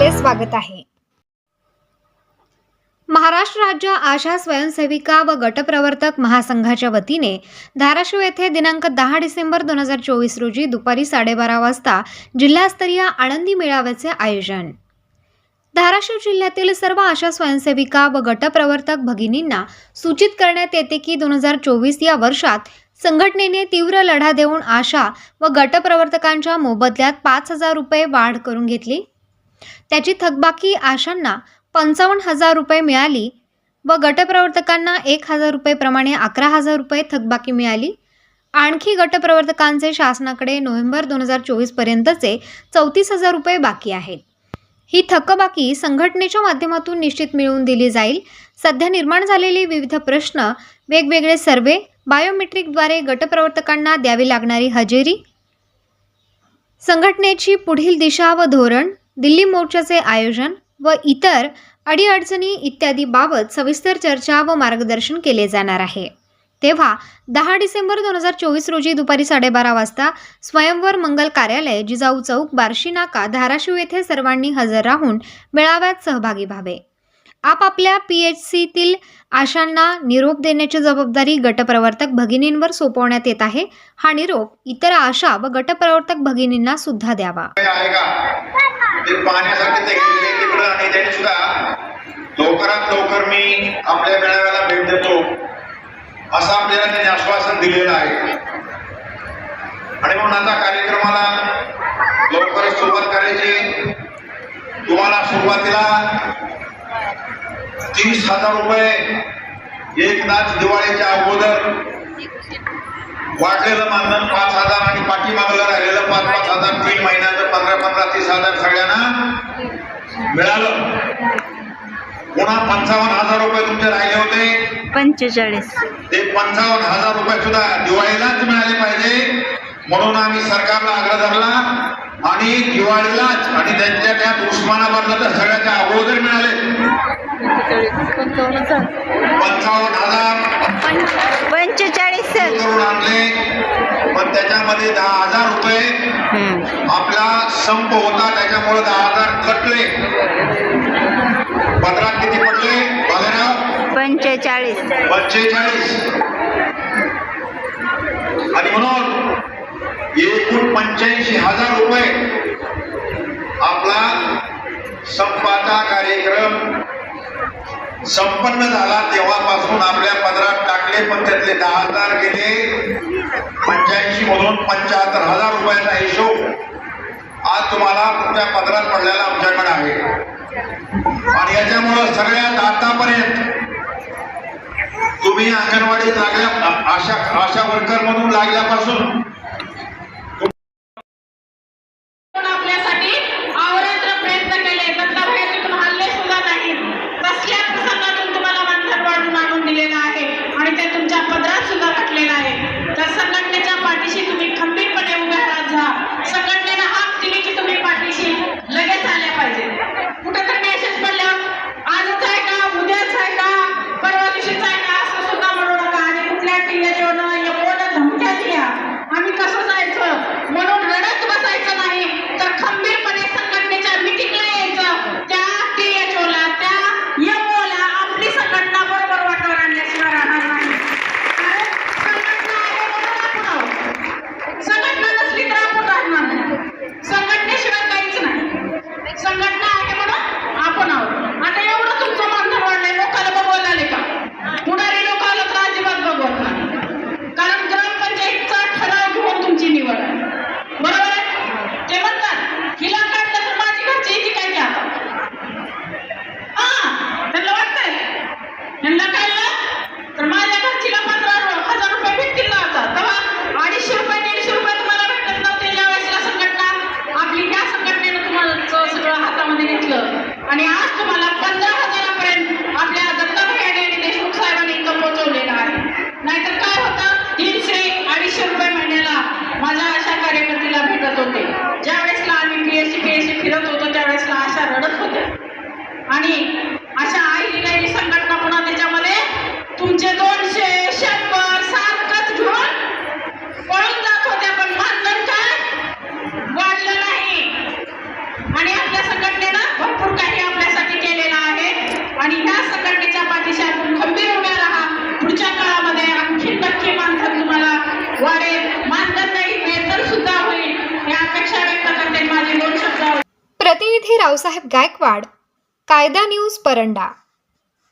स्वागत आहे. महाराष्ट्र राज्य आशा स्वयंसेविका व गटप्रवर्तक महासंघाच्या वतीने धाराशिव येथे दिनांक दहा डिसेंबर दोन हजार चोवीस रोजी दुपारी साडेबारा वाजता जिल्हास्तरीय आनंदी मेळाव्याचे आयोजन. धाराशिव जिल्ह्यातील सर्व आशा स्वयंसेविका व गटप्रवर्तक भगिनींना सूचित करण्यात येते की दोन हजार चोवीस या वर्षात संघटनेने तीव्र लढा देऊन आशा व गटप्रवर्तकांच्या मोबदल्यात पाच हजार रुपये वाढ करून घेतली. त्याची थकबाकी आशांना पंचावन्न हजार रुपये मिळाली व गटप्रवर्तकांना एक हजार रुपयेप्रमाणे अकरा हजार रुपये थकबाकी मिळाली. आणखी गटप्रवर्तकांचे शासनाकडे नोव्हेंबर दोन हजार चोवीसपर्यंतचे चौतीस हजार रुपये बाकी आहेत. ही थकबाकी संघटनेच्या माध्यमातून निश्चित मिळवून दिली जाईल. सध्या निर्माण झालेले विविध प्रश्न वेगवेगळे सर्वे बायोमेट्रिकद्वारे गटप्रवर्तकांना द्यावी लागणारी हजेरी संघटनेची पुढील दिशा व धोरण दिल्ली मोर्चाचे आयोजन व इतर अडीअडचणी इत्यादी बाबत सविस्तर चर्चा व मार्गदर्शन केले जाणार आहे. तेव्हा दहा डिसेंबर दोन हजार चोवीस रोजी दुपारी साडेबारा वाजता स्वयंवर मंगल कार्यालय जिजाऊ चौक बार्शी नाका धाराशिव येथे सर्वांनी हजर राहून मेळाव्यात सहभागी व्हावे. आपापल्या पी एच सीतील आशांना निरोप देण्याची जबाबदारी गटप्रवर्तक भगिनींवर सोपवण्यात येत आहे. हा निरोप इतर आशा व गटप्रवर्तक भगिनींना सुद्धा द्यावा. ते पाहण्यासाठी ते गेलेले तिकडं आणि त्यांनी सुद्धा लवकरात लवकर मी आपल्या मेळाव्याला भेट देतो असं आपल्याला त्यांनी आश्वासन दिलेलं आहे. आणि म्हणून आता कार्यक्रमाला लवकरच सुरुवात करायची तुम्हाला सुरुवातीला तीस हजार रुपये एकनाथ दिवाळीच्या अगोदर वाढलेलं मानधन पाच हजार आणि पाठीमागलं राहिलेलं पाच पाच हजार तीन महिन्याचं पंधरा पंधरा तीस हजार सगळ्यांना मिळालं. पुन्हा पंचावन्न हजार रुपये तुमचे राहिले होते. पंचेचाळीस. ते पंचावन्न हजार रुपये सुद्धा दिवाळीलाच मिळाले पाहिजे. म्हणून आम्ही सरकारला आग्रह धरला आणि दिवाळीलाच आणि त्यांच्या त्यात उस्मानाबादला तर सगळ्याच्या अगोदर मिळाले. पंचावन्न हजार. पंचेचाळीस. करून आणले. पण त्याच्यामध्ये दहा हजार रुपये हम्म. आपला संप होता त्याच्यामुळे दहा हजार कटले. पदरात किती पडले? बघा पंचेचाळीस. पंचेचाळीस. आणि म्हणून एकूण पंच्याऐंशी हजार रुपये. आपला संपाचा कार्यक्रम संपन्न झाला तेव्हापासून आपल्या पदरात टाकले पण त्यातले दहा हजार गेले. पंच्याऐंशी मधून पंच्याहत्तर हजार रुपयाचा हिशोब आज तुम्हाला तुमच्या पदरात पडलेला आमच्याकडे आहे. आणि याच्यामुळं सगळ्यात आतापर्यंत तुम्ही अंगणवाडीत लागल्या आशा आशा वर्कर म्हणून लागल्यापासून आणि अशा आई काही संघटना पुन्हा त्याच्यामध्ये तुमचे दोनशे शंभर सारखंच घेऊन पळून जात होत्या पण मानधन काय? वाढलं नाही. आणि आपल्या संघटनेनं भरपूर काही आपल्यासाठी केलेलं आहे. आणि ह्या संघटनेच्या पाठीशी आपण खंबीर उभ्या राहा. पुढच्या काळामध्ये आणखी नक्की मानधन तुम्हाला वाढेल. मानधन नाही वेतन सुद्धा होईल. या अपेक्षा व्यक्त करते माझे दोन शब्द. प्रतिनिधी रावसाहेब गायकवाड कायदा न्यूज परंडा